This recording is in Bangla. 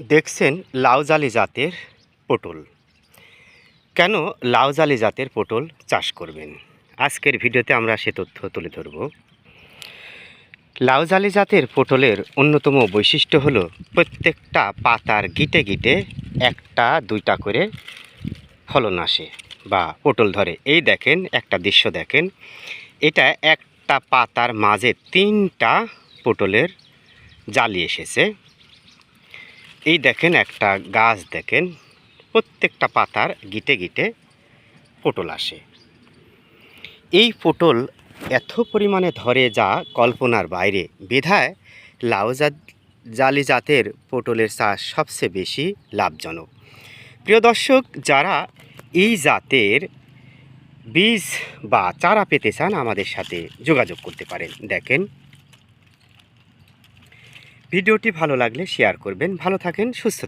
দেখছেন লাউজালি জাতের পটল। কেন লাউজালি জাতের পটল চাষ করবেন? আজকের ভিডিওতে আমরা সে তথ্য তুলে ধরব। লাউজালি জাতের পটলের অন্যতম বৈশিষ্ট্য হলো প্রত্যেকটা পাতার গিটে গিটে একটা, দুইটা করে ফলন আসে বা পটল ধরে। এই দেখেন, একটা দৃশ্য দেখেন। এটা একটা পাতার মাঝে তিনটা পটলের জালি এসেছে। এই দেখেন একটা গাছ দেখেন, প্রত্যেকটা পাতার গিটে গিটে পটল আসে। এই পটল এত পরিমাণে ধরে যা কল্পনার বাইরে। বিধায় লাউ জালি জাতের পটলের চাষ সবচেয়ে বেশি লাভজনক। প্রিয় দর্শক, যারা এই জাতের বীজ বা চারা পেতে চান, আমাদের সাথে যোগাযোগ করতে পারেন। দেখেন ভিডিওটি ভালো লাগলে শেয়ার করবেন। ভালো থাকেন সুস্থ